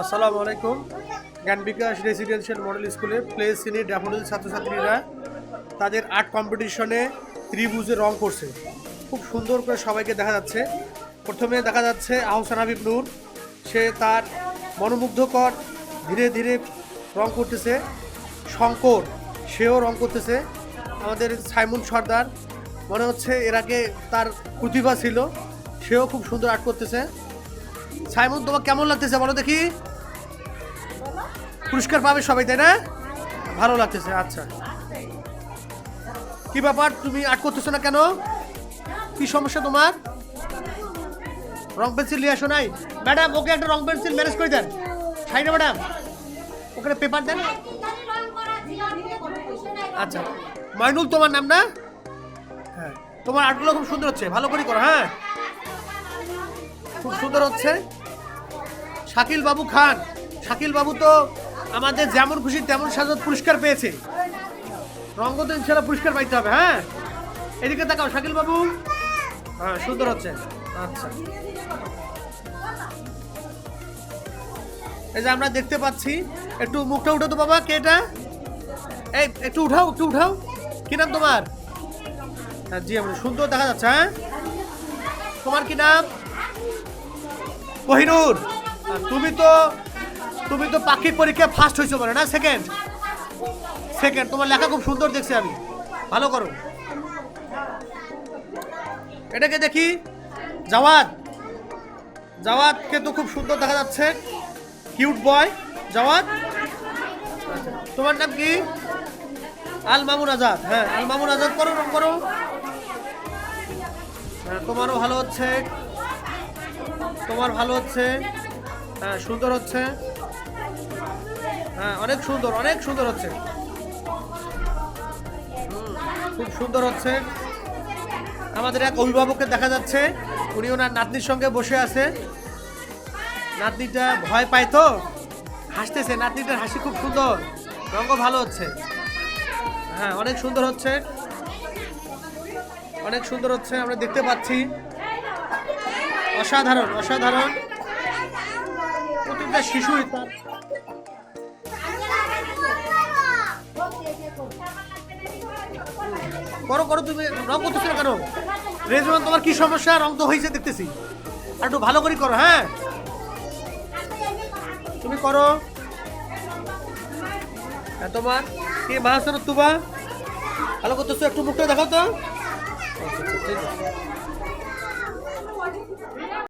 আসসালামু আলাইকুম। Gyan Bikash residential model স্কুলে প্লে শ্রেণির ড্যাফোডিল ছাত্রছাত্রীরা তাদের আর্ট কম্পিটিশনে ত্রিভুজে রং করছে। খুব সুন্দর করে সবাইকে দেখা যাচ্ছে। প্রথমে দেখা যাচ্ছে আহসান হাবিব নূর। সে তার মনোমুগ্ধকর ধীরে ধীরে রং করতেছে। শঙ্কর, সেও রং করতেছে। আমাদের সাইমন সর্দার, মনে হচ্ছে এর আগে তার প্রতিভা ছিল। সেও খুব সুন্দর আর্ট করতেছে। সাইমন, তোমার কেমন লাগতেছে বলো দেখি? পুরস্কার পাবে সবাই, তাই না? ভালো লাগতেছে আচ্ছা। কি ব্যাপার, তুমি আর্ট করতেছো না কেন? কি সমস্যা তোমার? রং পেন্সিল নিয়ে আসো নাই? ম্যাডাম, ওকে একটা রং পেন্সিল ম্যানেজ করে দেন। খাই না, ম্যাডাম। ওখানে পেপার দেন। আচ্ছা। মাইনুল, তোমার নাম না? হ্যাঁ। তোমার আর্টগুলো খুব সুন্দর হচ্ছে। ভালো করে করো হ্যাঁ। খুব সুন্দর হচ্ছে। শাকিল বাবু খান। শাকিল বাবু তো আমাদের যেমন খুশি তেমন সাজত পুরস্কার পেয়েছে। রঙ্গ তো ইনশাল্লাহ পুরস্কার পাইতে হবে হ্যাঁ? এদিকে তাকাও, শাকিল বাবু। হ্যাঁ সুন্দর হচ্ছে। আচ্ছা। এই যে আমরা দেখতে পাচ্ছি, একটু মুখটা উঠো তো বাবা, কে এটা? এই, একটু উঠাও একটু উঠাও। কি নাম তোমার? হ্যাঁ জি, আমরা সুন্দর দেখা যাচ্ছে হ্যাঁ? তোমার কি নাম? কোহিনুর তুমি তো তুমি তো পাখির পরীক্ষা ফার্স্ট হয়েছো বলে না সেকেন্ড সেকেন্ড তোমার লেখা খুব সুন্দর দেখছি আমি। ভালো করো। এটাকে দেখি। জাওয়াদ জাওয়াদকে তো খুব সুন্দর দেখা যাচ্ছে। কিউট বয় আচ্ছা, তোমার নাম কি? আল মামুন আজাদ। হ্যাঁ আল মামুন আজাদ করো রং করো। হ্যাঁ তোমারও ভালো হচ্ছে। তোমার ভালো হচ্ছে। হ্যাঁ সুন্দর হচ্ছে। হ্যাঁ অনেক সুন্দর অনেক সুন্দর হচ্ছে। খুব সুন্দর হচ্ছে। আমাদের এক অভিভাবককে দেখা যাচ্ছে। উনি ওনার নাতনির সঙ্গে বসে আছে। নাতনিটা ভয় পায় তো। হাসতেছে, নাতনিটার হাসি খুব সুন্দর। রঙ ভালো হচ্ছে। হ্যাঁ অনেক সুন্দর হচ্ছে। অনেক সুন্দর হচ্ছে, আমরা দেখতে পাচ্ছি। অসাধারণ অসাধারণ। প্রতিটা শিশুই তার করো করো তুমি রং করতেছো না কেন? রেজওয়ান তোমার কি সমস্যা? রং তো হয়েছে দেখতেছি। আর একটু ভালো করে করো হ্যাঁ? তুমি করো। হ্যাঁ তোমার? কি মাহাসান তুবা? ভালো করতেছো একটু মুখটা দেখাও তো। আচ্ছা, আচ্ছা। pode.